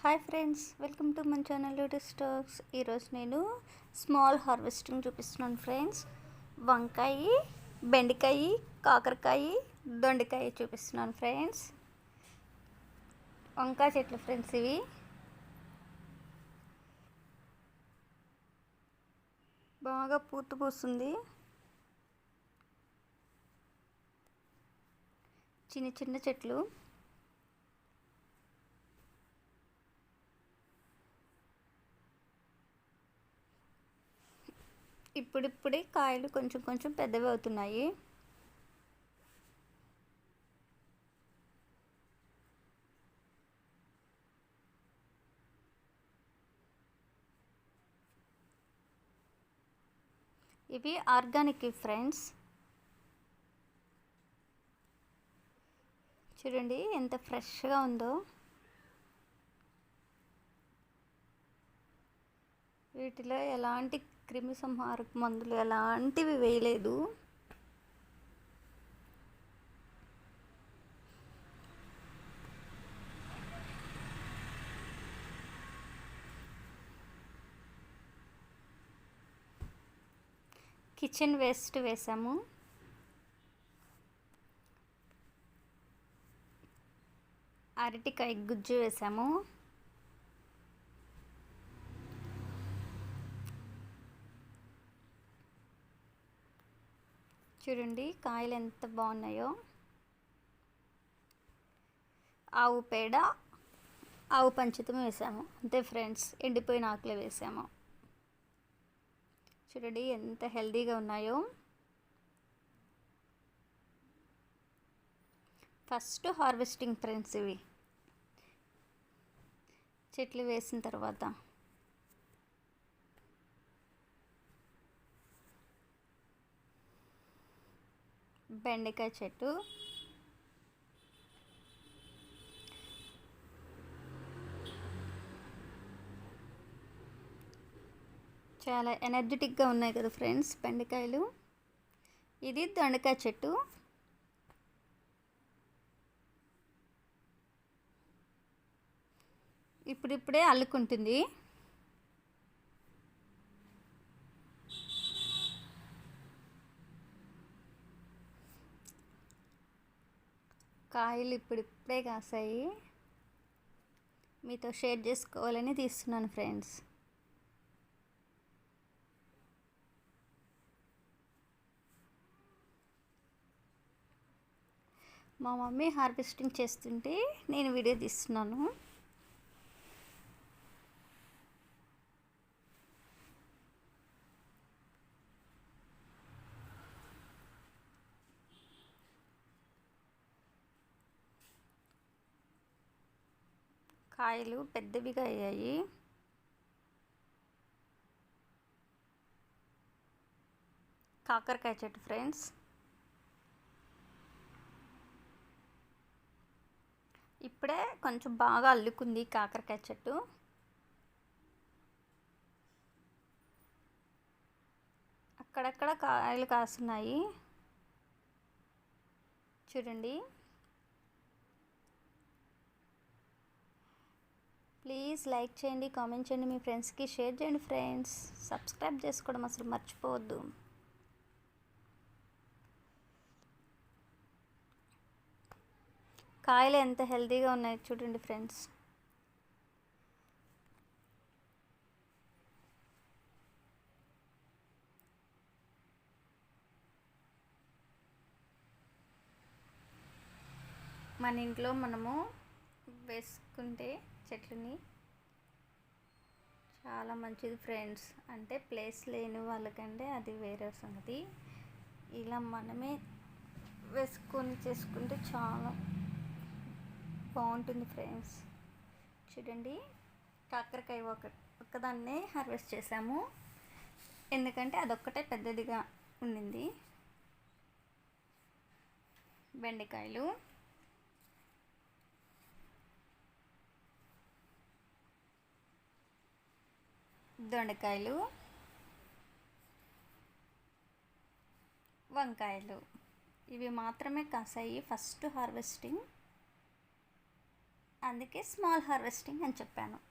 Hi friends welcome to మన channel latest stocks ఈరోజు నేను స్మాల్ హార్వెస్టింగ్ చూపిస్తున్నాను ఫ్రెండ్స్ వంకాయ బెండకాయ కాకరకాయ దొండకాయ చూపిస్తున్నాను ఫ్రెండ్స్ వంకాయ చెట్లు ఫ్రెండ్స్ ఇవి. బాగా పూర్తి పూస్తుంది. చిన్న చిన్న చెట్లు. ఇప్పుడిప్పుడే కాయలు కొంచెం కొంచెం పెద్దవి అవుతున్నాయి. ఇవి ఆర్గానిక్ ఫ్రెండ్స్. చూడండి ఎంత ఫ్రెష్గా ఉందో. వీటిలో ఎలాంటి క్రిమిసంహారక మందులు ఎలాంటివి వేయలేదు. కిచెన్ వేస్ట్ వేసాము. అరటికాయ గుజ్జు వేసాము. చూడండి కాయలు ఎంత బాగున్నాయో. ఆవు పేడ ఆవు పంచితం వేసాము. అంతే ఫ్రెండ్స్ ఎండిపోయిన ఆకులు వేసాము. చూడండి ఎంత హెల్తీగా ఉన్నాయో. ఫస్ట్ హార్వెస్టింగ్ ఫ్రెండ్స్ ఇవి. చెట్లు వేసిన తర్వాత. బెండకాయ చెట్టు. చాలా ఎనర్జెటిక్గా ఉన్నాయి కదా ఫ్రెండ్స్ బెండకాయలు. ఇది దొండకాయ చెట్టు. ఇప్పుడిప్పుడే అల్లుకుంటుంది. కాయలు ఇప్పుడిప్పుడే కాసాయి. మీతో షేర్ చేసుకోవాలని తీస్తున్నాను ఫ్రెండ్స్. మా మమ్మీ హార్వెస్టింగ్ చేస్తుంటే నేను వీడియో తీస్తున్నాను. కాయలు పెద్దవిగా అయ్యాయి. కాకరకాయ చెట్టు ఫ్రెండ్స్. ఇప్పుడే కొంచెం బాగా అల్లుకుంది కాకరకాయ చెట్టు. అక్కడక్కడ కాయలు కాస్తున్నాయి. చూడండి. ప్లీజ్ లైక్ చేయండి కామెంట్ చేయండి మీ ఫ్రెండ్స్కి షేర్ చేయండి ఫ్రెండ్స్. సబ్స్క్రైబ్ చేసుకోవడం అసలు మర్చిపోవద్దు. కాయలు ఎంత హెల్తీగా ఉన్నాయి చూడండి ఫ్రెండ్స్. మన ఇంట్లో మనము వేసుకుంటే చెట్లని. చాలా మంచిది ఫ్రెండ్స్. అంటే ప్లేస్ లేని వాళ్ళకంటే అది వేరే సంగతి. ఇలా మనమే వేసుకొని చేసుకుంటే చాలా బాగుంటుంది ఫ్రెండ్స్. చూడండి కాకరకాయ ఒక ఒక్కదాన్నే హార్వెస్ట్ చేసాము. ఎందుకంటే అదొక్కటే పెద్దదిగా ఉండింది. బెండకాయలు. దొండకాయలు వంకాయలు. ఇవి మాత్రమే కాసాయి ఫస్ట్ హార్వెస్టింగ్. అందుకే స్మాల్ హార్వెస్టింగ్ అని చెప్పాను.